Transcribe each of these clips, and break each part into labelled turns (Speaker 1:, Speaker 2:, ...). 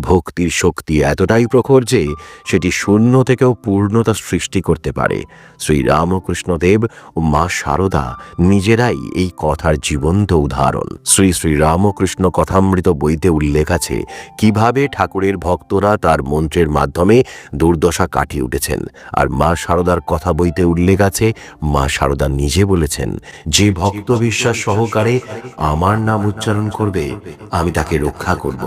Speaker 1: ভক্তির শক্তি এতটাই প্রখর যে সেটি শূন্য থেকেও পূর্ণতা সৃষ্টি করতে পারে। শ্রী রামকৃষ্ণদেব ও মা শারদা নিজেরাই এই কথার জীবন্ত উদাহরণ। শ্রী শ্রী রামকৃষ্ণ কথামৃত বইতে উল্লেখ আছে, কীভাবে ঠাকুরের ভক্তরা তার মন্ত্রের মাধ্যমে দুর্দশা কাটিয়ে উঠেছেন। আর মা শারদার কথা বইতে উল্লেখ আছে, মা শারদা নিজে বলেছেন, যে ভক্ত বিশ্বাস সহকারে আমার নাম উচ্চারণ করবে, আমি তাকে রক্ষা করব।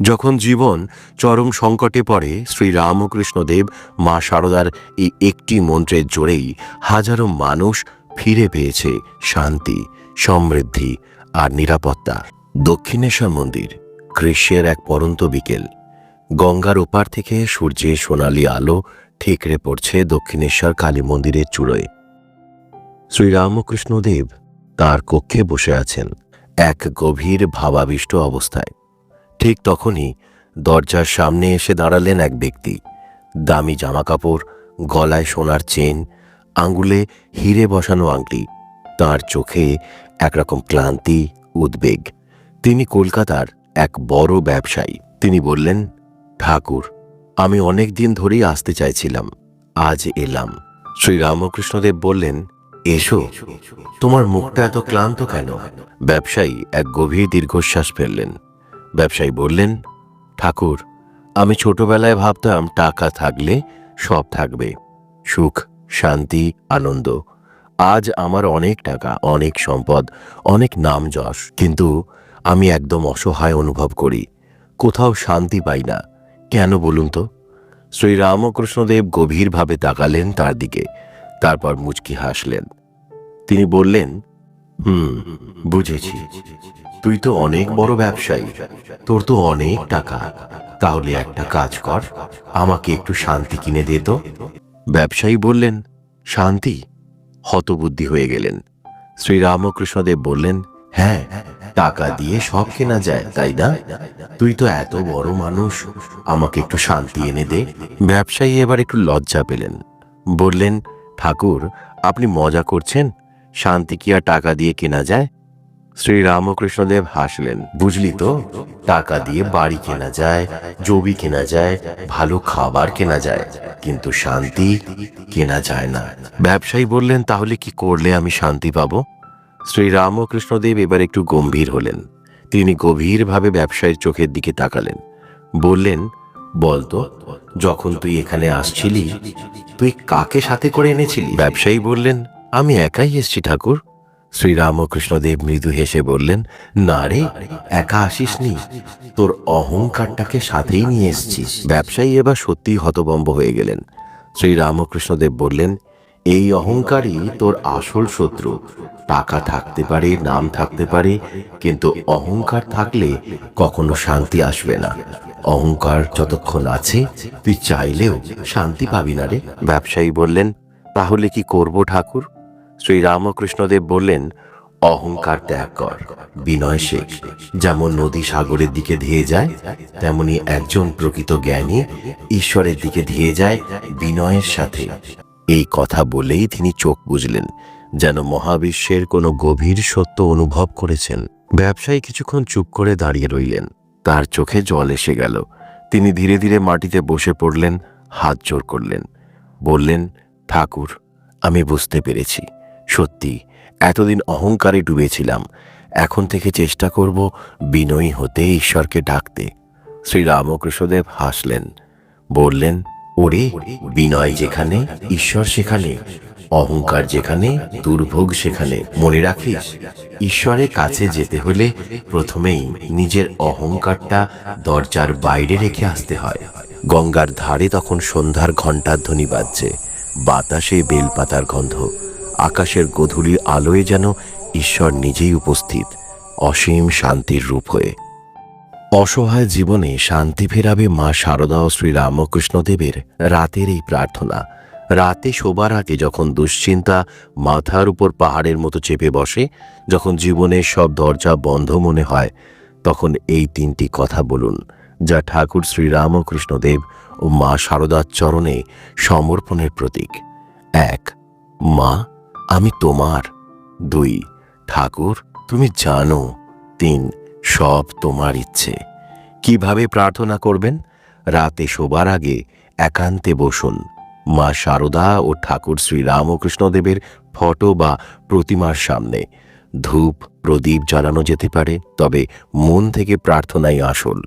Speaker 1: যখন জীবন চরম সংকটে পড়ে, শ্রী রামকৃষ্ণদেব মা শারদার এই একটি মন্ত্রের জোরেই হাজারো মানুষ ফিরে পেয়েছে শান্তি, সমৃদ্ধি আর নিরাপত্তা। দক্ষিণেশ্বর মন্দির, গ্রীষ্মের এক পরন্ত বিকেল। গঙ্গার ওপার থেকে সূর্যের সোনালি আলো ঠিকরে পড়ছে দক্ষিণেশ্বর কালী মন্দিরের চূড়োয়। শ্রীরামকৃষ্ণদেব তার কক্ষে বসে আছেন, এক গভীর ভাবাবিষ্ট অবস্থায়। ঠিক তখনই দরজার সামনে এসে দাঁড়ালেন এক ব্যক্তি। দামি জামাকাপড়, গলায় সোনার চেন আঙ্গুলে হিরে বসানো আংটি। তার চোখে একরকম ক্লান্তি, উদ্বেগ। তিনি কলকাতার এক বড় ব্যবসায়ী। তিনি বললেন, ঠাকুর, আমি অনেক দিন ধরেই আসতে চাইছিলাম। আজ এলাম। শ্রী রামকৃষ্ণদেব বললেন, এসো। তোমার মুখটা এত ক্লান্ত কেন? ব্যবসায়ী এক গভীর দীর্ঘশ্বাস ফেললেন। ব্যবসায়ী বললেন, ঠাকুর, আমি ছোটবেলায় ভাবতাম টাকা থাকলে সব থাকবে, সুখ, শান্তি, আনন্দ। আজ আমার অনেক টাকা, অনেক সম্পদ, অনেক নাম যশ, কিন্তু আমি একদম অসহায় অনুভব করি, কোথাও শান্তি পাই না। কেন বলুন তো? শ্রী রামকৃষ্ণদেব গভীরভাবে তাকালেন তার দিকে, তারপর মুচকি হাসলেন। তিনি বললেন হুম, বুঝেছি। তুই তো অনেক বড় ব্যবসায়ী। তোর তো অনেক টাকা। তাহলে একটা কাজ কর, আমাকে একটু শান্তি কিনে দে তো। ব্যবসায়ী বললেন, শান্তি? হতবুদ্ধি হয়ে গেলেন। শ্রীরামকৃষ্ণদেব বললেন হ্যাঁ টাকা দিয়ে সব কেনা যায়, তাই না? তুই তো এত বড় মানুষ, আমাকে একটু শান্তি এনে দে। ব্যবসায়ী এবার একটু লজ্জা পেলেন। বললেন, ঠাকুর, আপনি মজা করছেন? শান্তি কি আর টাকা দিয়ে কেনা যায়? শ্রী রামকৃষ্ণদেব হাসলেন, বুঝলি তো, টাকা দিয়ে বাড়ি কেনা যায়, জমি কেনা যায়, ভালো খাবার কেনা যায়, কিন্তু শান্তি কেনা যায় না। ব্যবসায়ী বললেন, তাহলে কি করলে আমি শান্তি পাবো? শ্রী রামকৃষ্ণদেব এবার একটু গম্ভীর হলেন। তিনি গভীরভাবে ব্যবসায়ীর চোখের দিকে তাকালেন। বললেন বলতো যখন তুই এখানে আসছিলি, তুই কাকে সাথে করে এনেছিলি? ব্যবসায়ী বললেন আমি একাই এসছি, ঠাকুর। শ্রীরামকৃষ্ণদেব মৃদু হেসে বললেন, না রে, একা আসিসনি তোর অহংকারটাকে সাথেই নিয়ে এসছিস। ব্যবসায়ী এবার সত্যিই হতবম্ব হয়ে গেলেন। শ্রীরামকৃষ্ণদেব বললেন, এই অহংকারই তোর আসল শত্রু। টাকা থাকতে পারে, নাম থাকতে পারে, কিন্তু অহংকার থাকলে কখনো শান্তি আসবে না। অহংকার যতক্ষণ আছে, তুই চাইলেও শান্তি পাবি না রে। ব্যবসায়ী বললেন, তাহলে কি করব, ঠাকুর? শ্রী রামকৃষ্ণদেব বললেন, অহংকার ত্যাগ কর, বিনয় শেখ। যেমন নদী সাগরের দিকে ধেয়ে যায়, তেমনি একজন প্রকৃত জ্ঞানী ঈশ্বরের দিকে ধেয়ে যায় বিনয়ের সাথে। এই কথা বলেই তিনি চোখ বুঝলেন যেন মহাবিশ্বের কোনো গভীর সত্য অনুভব করেছেন। ব্যবসায়ী কিছুক্ষণ চুপ করে দাঁড়িয়ে রইলেন। তার চোখে জল এসে গেল। তিনি ধীরে ধীরে মাটিতে বসে পড়লেন, হাত জোর করলেন। বললেন, ঠাকুর, আমি বুঝতে পেরেছি। সত্যি, এতদিন অহংকারে ডুবেছিলাম। এখন থেকে চেষ্টা করব বিনয়ী হতে ঈশ্বরকে ডাকতে। শ্রী রামকৃষ্ণদেব হাসলেন, বললেন, ওরে, বিনয় যেখানে, ঈশ্বর সেখানে, অহংকার যেখানে, দুর্ভোগ সেখানে, মনে রাখিস, ঈশ্বরের কাছে যেতে হলে প্রথমেই নিজের অহংকারটা দরজার বাইরে রেখে আসতে হয়। গঙ্গার ধারে তখন সন্ধ্যার ঘণ্টার ধ্বনি বাজছে, বাতাসে বেলপাতার গন্ধ আকাশের গধূলির আলোয় যেন ঈশ্বর নিজেই উপস্থিত, অসীম শান্তির রূপ হয়ে। অসহায় জীবনে শান্তি ফেরাবে মা শারদা ও শ্রী রামকৃষ্ণদেবের রাতের এই প্রার্থনা। রাতে শোবার আগে যখন দুশ্চিন্তা মাথার উপর পাহাড়ের মতো চেপে বসে, যখন জীবনের সব দরজা বন্ধ মনে হয়, তখন এই তিনটি কথা বলুন, যা ঠাকুর শ্রী রামকৃষ্ণদেব ও মা শারদার চরণে সমর্পণের প্রতীক। এক, মা আমি তোমার। দুই, ঠাকুর, তুমি জানো। তিন, সব তোমার ইচ্ছে। কীভাবে প্রার্থনা করবেন? রাতে শোবার আগে একান্তে বসুন। মা শারদা ও ঠাকুর শ্রী রামকৃষ্ণদেবের ফটো বা প্রতিমার সামনে। ধূপ, প্রদীপ জ্বালানো যেতে পারে, তবে মন থেকে প্রার্থনাই আসল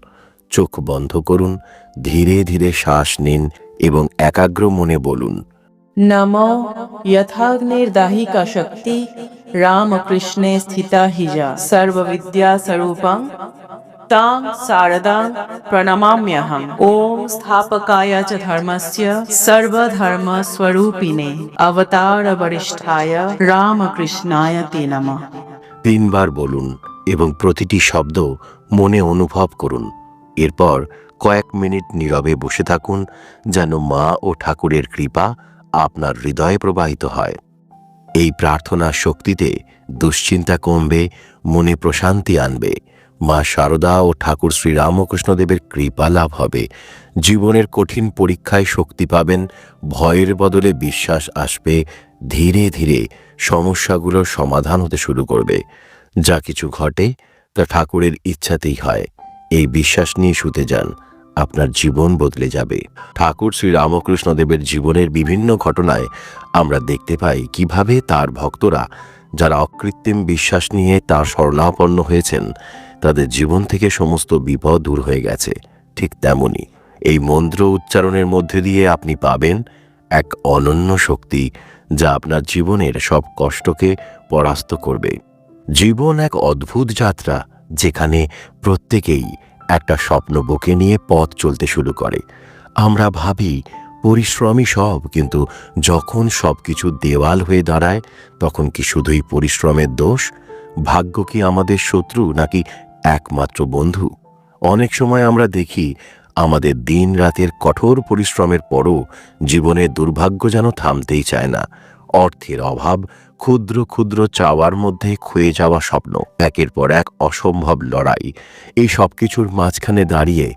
Speaker 1: চোখ বন্ধ করুন, ধীরে ধীরে শ্বাস নিন এবং একাগ্র মনে বলুন।
Speaker 2: नमो यथाग्निर्दाहिका शक्ति रामकृष्णे स्थिता हि जा सर्वविद्यास्वरूपं तां शारदां प्रणमाम्यहम् ॐ स्थापकाय च धर्मस्य सर्वधर्मस्वरूपिणे अवतारवरिष्ठाय रामकृष्णाय ते नमः
Speaker 1: তিনবার বলুন এবং প্রতিটি শব্দ মনে অনুভব করুন এরপর কয়েক মিনিট নীরবে বসে থাকুন যেন মা ও ঠাকুরের কৃপা আপনার হৃদয়ে প্রবাহিত হয়। এই প্রার্থনা শক্তিতে দুশ্চিন্তা কমবে, মনে প্রশান্তি আনবে। মা শারদা ও ঠাকুর শ্রী রামকৃষ্ণদেবের কৃপা লাভ হবে। জীবনের কঠিন পরীক্ষায় শক্তি পাবেন, ভয়ের বদলে বিশ্বাস আসবে, ধীরে ধীরে সমস্যাগুলোর সমাধান হতে শুরু করবে। যা কিছু ঘটে, তা ঠাকুরের ইচ্ছাতেই হয়। এই বিশ্বাস নিয়ে শুতে যান। আপনার জীবন বদলে যাবে। ঠাকুর শ্রী রামকৃষ্ণদেবের জীবনের বিভিন্ন ঘটনায় আমরা দেখতে পাই কীভাবে তার ভক্তরা, যারা অকৃত্রিম বিশ্বাস নিয়ে তার শরণাপন্ন হয়েছেন, তাদের জীবন থেকে সমস্ত বিপদ দূর হয়ে গেছে। ঠিক তেমনি এই মন্ত্র উচ্চারণের মধ্যে দিয়ে আপনি পাবেন এক অনন্য শক্তি যা আপনার জীবনের সব কষ্টকে পরাস্ত করবে। জীবন এক অদ্ভুত যাত্রা যেখানে প্রত্যেকেই একটা স্বপ্ন বুকে নিয়ে পথ চলতে শুরু করে। আমরা ভাবি, পরিশ্রমই সব, কিন্তু যখন সবকিছু দেওয়াল হয়ে দাঁড়ায়, তখন কি শুধুই পরিশ্রমের দোষ? ভাগ্য কি আমাদের শত্রু নাকি একমাত্র বন্ধু? অনেক সময় আমরা দেখি, আমাদের দিন রাতের কঠোর পরিশ্রমের পরও জীবনের দুর্ভাগ্য যেন থামতেই চায় না। অর্থের অভাব ক্ষুদ্র ক্ষুদ্র চাওয়ার মধ্যে ক্ষয়ে যাওয়া স্বপ্ন, একের পর এক অসম্ভব লড়াই। এই সব কিছুর মাঝখানে দাঁড়িয়ে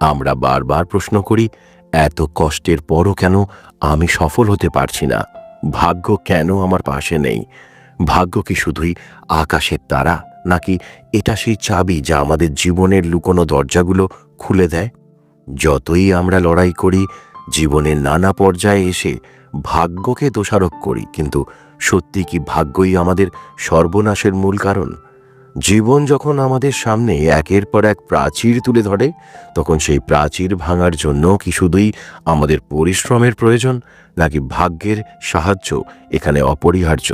Speaker 1: আমরা বারবার প্রশ্ন করি, এত কষ্টের পরও কেন আমি সফল হতে পারছি না? ভাগ্য কেন আমার পাশে নেই? ভাগ্য কি শুধুই আকাশের তারা, নাকি এটা সেই চাবি যা আমাদের জীবনের লুকোনো দরজাগুলো খুলে দেয়? যতই আমরা লড়াই করি, জীবনের নানা পর্যায়ে এসে ভাগ্যকে দোষারোপ করি, কিন্তু সত্যি কি ভাগ্যই আমাদের সর্বনাশের মূল কারণ? জীবন যখন আমাদের সামনে একের পর এক প্রাচীর তুলে ধরে, তখন সেই প্রাচীর ভাঙার জন্য কি শুধুই আমাদের পরিশ্রমের প্রয়োজন, নাকি ভাগ্যের সাহায্য এখানে অপরিহার্য?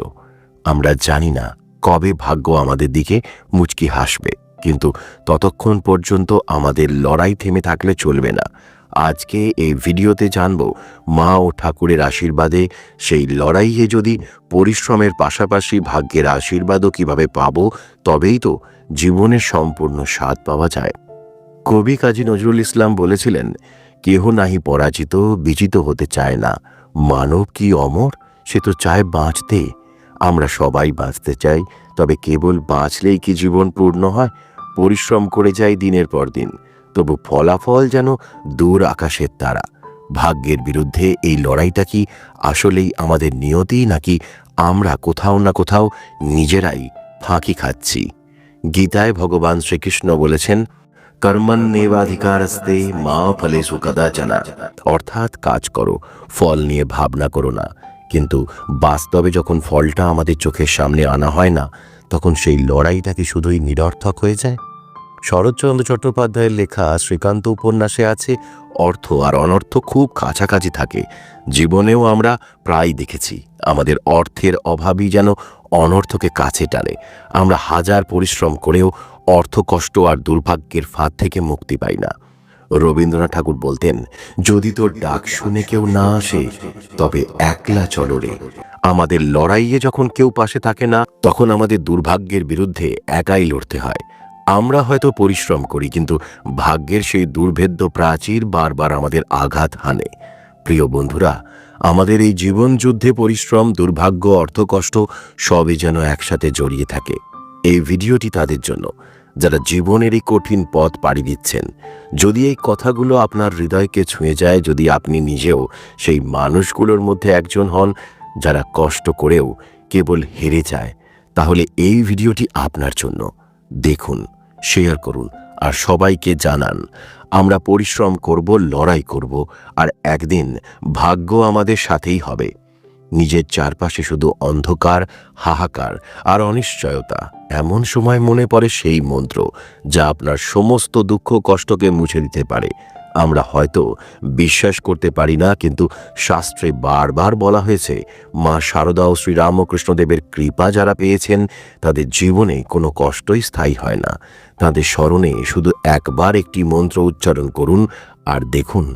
Speaker 1: আমরা জানি না কবে ভাগ্য আমাদের দিকে মুচকি হাসবে, কিন্তু ততক্ষণ পর্যন্ত আমাদের লড়াই থেমে থাকলে চলবে না। আজকে এই ভিডিওতে জানব মা ও ঠাকুরের আশীর্বাদে সেই লড়াইয়ে যদি পরিশ্রমের পাশাপাশি ভাগ্যের আশীর্বাদও কীভাবে পাবো তবেই তো জীবনের সম্পূর্ণ স্বাদ পাওয়া যায়। কবি কাজী নজরুল ইসলাম বলেছিলেন, কেহ নাহি পরাজিত, বিজিত হতে চায় না। মানব কি অমর, সে তো চায় বাঁচতে। আমরা সবাই বাঁচতে চাই, তবে কেবল বাঁচলেই কি জীবন পূর্ণ হয়? পরিশ্রম করে যাই দিনের পর দিন। তবু ফলাফল যেন দূর আকাশের তারা। ভাগ্যের বিরুদ্ধে এই লড়াইটা কি আসলেই আমাদের নিয়তি, নাকি আমরা কোথাও না কোথাও নিজেরাই ফাঁকি খাচ্ছি? গীতায় ভগবান শ্রীকৃষ্ণ বলেছেন কর্মণ্যেবাধিকারস্তে মা ফলে ফলেষু কদাচনা অর্থাৎ কাজ করো, ফল নিয়ে ভাবনা করো না। কিন্তু বাস্তবে যখন ফলটা আমাদের চোখের সামনে আনা হয় না, তখন সেই লড়াইটা কি শুধুই নিরর্থক হয়ে যায়? শরৎচন্দ্র চট্টোপাধ্যায়ের লেখা শ্রীকান্ত উপন্যাসে আছে, অর্থ আর অনর্থ খুব কাছাকাছি থাকে। জীবনেও আমরা প্রায় দেখেছি, আমাদের অর্থের অভাবই যেন অনর্থকে কাছে টানে। আমরা হাজার পরিশ্রম করেও অর্থ কষ্ট আর দুর্ভাগ্যের ফাঁদ থেকে মুক্তি পাই না। রবীন্দ্রনাথ ঠাকুর বলতেন, যদি তোর ডাক শুনে কেউ না আসে, তবে একলা চলো রে। আমাদের লড়াইয়ে যখন কেউ পাশে থাকে না, তখন আমাদের দুর্ভাগ্যের বিরুদ্ধে একাই লড়তে হয়। আমরা হয়তো পরিশ্রম করি, কিন্তু ভাগ্যের সেই দুর্ভেদ্য প্রাচীর বারবার আমাদের আঘাত হানে। প্রিয় বন্ধুরা, আমাদের এই জীবন যুদ্ধে পরিশ্রম, দুর্ভাগ্য, অর্থকষ্ট সবই যেন একসাথে জড়িয়ে থাকে। এই ভিডিওটি তাদের জন্য, যারা জীবনের এই কঠিন পথ পাড়ি দিচ্ছেন। যদি এই কথাগুলো আপনার হৃদয়কে ছুঁয়ে যায়, যদি আপনি নিজেও সেই মানুষগুলোর মধ্যে একজন হন, যারা কষ্ট করেও কেবল হেরে যায়, তাহলে এই ভিডিওটি আপনার জন্য। দেখুন শেয়ার করুন, আর সবাইকে জানান, আমরা পরিশ্রম করব, লড়াই করব, আর একদিন ভাগ্য আমাদের সাথেই হবে। নিজের চারপাশে শুধু অন্ধকার, হাহাকার, আর অনিশ্চয়তা, এমন সময় মনে পড়ে সেই মন্ত্র, যা আপনার সমস্ত দুঃখ, কষ্টকে মুছে দিতে পারে। আমরা হয়তো বিশ্বাস করতে পারি না, কিন্তু শাস্ত্রে বারবার বলা হয়েছে, মা শারদা ও শ্রীরামকৃষ্ণদেবের কৃপা যারা পেয়েছেন, তাদের জীবনে কোনো কষ্টই স্থায়ী হয় না। তাদের স্মরণে শুধু একবার একটি মন্ত্র উচ্চারণ করুন, আর দেখুন,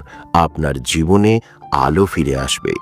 Speaker 1: আপনার জীবনে আলো ফিরে আসবে।